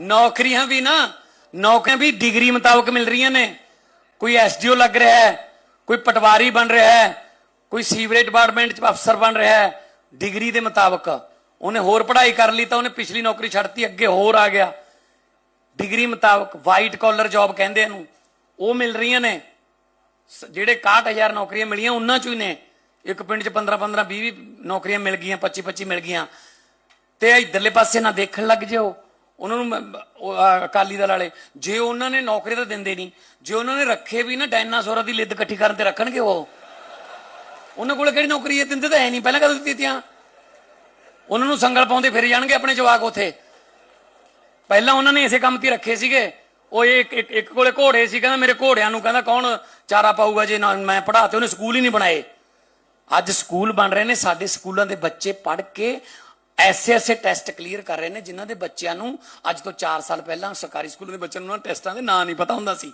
ਨੌਕਰੀਆਂ ਵੀ ਨਾ, ਨੌਕਰੀਆਂ ਵੀ ਡਿਗਰੀ ਮੁਤਾਬਕ ਮਿਲ ਰਹੀਆਂ ਨੇ। ਕੋਈ ਐਸਡੀਓ ਲੱਗ ਰਿਹਾ ਹੈ, ਕੋਈ ਪਟਵਾਰੀ ਬਣ ਰਿਹਾ ਹੈ, ਕੋਈ ਸੀਵਰੇਜ ਡਿਪਾਰਟਮੈਂਟ ਚ ਅਫਸਰ ਬਣ ਰਿਹਾ ਹੈ ਡਿਗਰੀ ਦੇ ਮੁਤਾਬਕ। ਉਹਨੇ ਹੋਰ ਪੜ੍ਹਾਈ ਕਰ ਲਈ ਤਾਂ ਉਹਨੇ ਪਿਛਲੀ ਨੌਕਰੀ ਛੱਡਤੀ, ਅੱਗੇ ਹੋਰ ਆ ਗਿਆ। ਡਿਗਰੀ ਮੁਤਾਬਕ ਵਾਈਟ ਕਾਲਰ ਜੌਬ ਕਹਿੰਦੇ ਇਹਨੂੰ। ਉਹ ਮਿਲ ਰਹੀਆਂ ਨੇ। ਸ- ਜਿਹੜੇ 61000 ਨੌਕਰੀਆਂ ਮਿਲੀਆਂ, ਉਹਨਾਂ ਚੋਂ ਹੀ ਨੇ। ਇੱਕ ਪਿੰਡ 'ਚ 15 15 20 20 ਨੌਕਰੀਆਂ ਮਿਲ ਗਈਆਂ 25 25 ਮਿਲ ਗਈਆਂ। ਤੇ ਇਧਰਲੇ ਪਾਸੇ ਨਾ ਦੇਖਣ ਲੱਗ ਜਿਓ। ਉਹਨਾਂ ਨੂੰ ਅਕਾਲੀ ਦਲ ਵਾਲੇ, ਜੇ ਉਹਨਾਂ ਨੇ ਨੌਕਰੀ ਤਾਂ ਦਿੰਦੇ ਨਹੀਂ, ਜੇ ਉਹਨਾਂ ਨੇ ਰੱਖੇ ਵੀ ਨਾ ਡਾਇਨਾਸੌਰਾਂ ਦੀ ਲਿੱਦ ਇਕੱਠੀ ਕਰਨ ਤੇ ਰੱਖਣਗੇ ਉਹ। ਉਹਨਾਂ ਕੋਲ ਕਿਹੜੀ ਨੌਕਰੀ ਹੈ? ਦਿੰਦੇ ਤਾਂ ਹੈ ਨਹੀਂ। ਪਹਿਲਾਂ ਕਦੋਂ ਦਿੱਤੀਆਂ ਉਹਨਾਂ ਨੂੰ ਸੰਗਲ ਪਾਉਂਦੇ ਫਿਰ ਜਾਣਗੇ ਆਪਣੇ ਜਵਾਕ ਉਥੇ। ਪਹਿਲਾਂ ਉਹਨਾਂ ਨੇ ਇਸੇ ਕੰਮ ਤੇ ਰੱਖੇ ਸੀਗੇ। ਉਹ ਇੱਕ ਇੱਕ ਕੋਲੇ ਘੋੜੇ ਸੀ, ਕਹਿੰਦਾ ਮੇਰੇ ਘੋੜਿਆਂ ਨੂੰ ਕਹਿੰਦਾ ਕੌਣ ਚਾਰਾ ਪਾਊਗਾ ਜੇ ਨਾ ਮੈਂ ਪੜਾਤੇ ਉਹਨੇ ਸਕੂਲ ਹੀ ਨਹੀਂ ਬਣਾਏ। ਅੱਜ ਸਕੂਲ ਬਣ ਰਹੇ ਨੇ, ਸਾਡੇ ਸਕੂਲਾਂ ਦੇ ਬੱਚੇ ਪੜ੍ਹ ਕੇ ਐਸੇ ਐਸੇ ਟੈਸਟ ਕਲੀਅਰ ਕਰ ਰਹੇ ਨੇ ਜਿਨ੍ਹਾਂ ਦੇ ਬੱਚਿਆਂ ਨੂੰ ਅੱਜ ਤੋਂ 4 ਸਾਲ ਪਹਿਲਾਂ ਸਰਕਾਰੀ ਸਕੂਲ ਦੇ ਬੱਚਿਆਂ ਨੂੰ ਉਹਨਾਂ ਟੈਸਟਾਂ ਦੇ ਨਾਂ ਨਹੀਂ ਪਤਾ ਹੁੰਦਾ ਸੀ।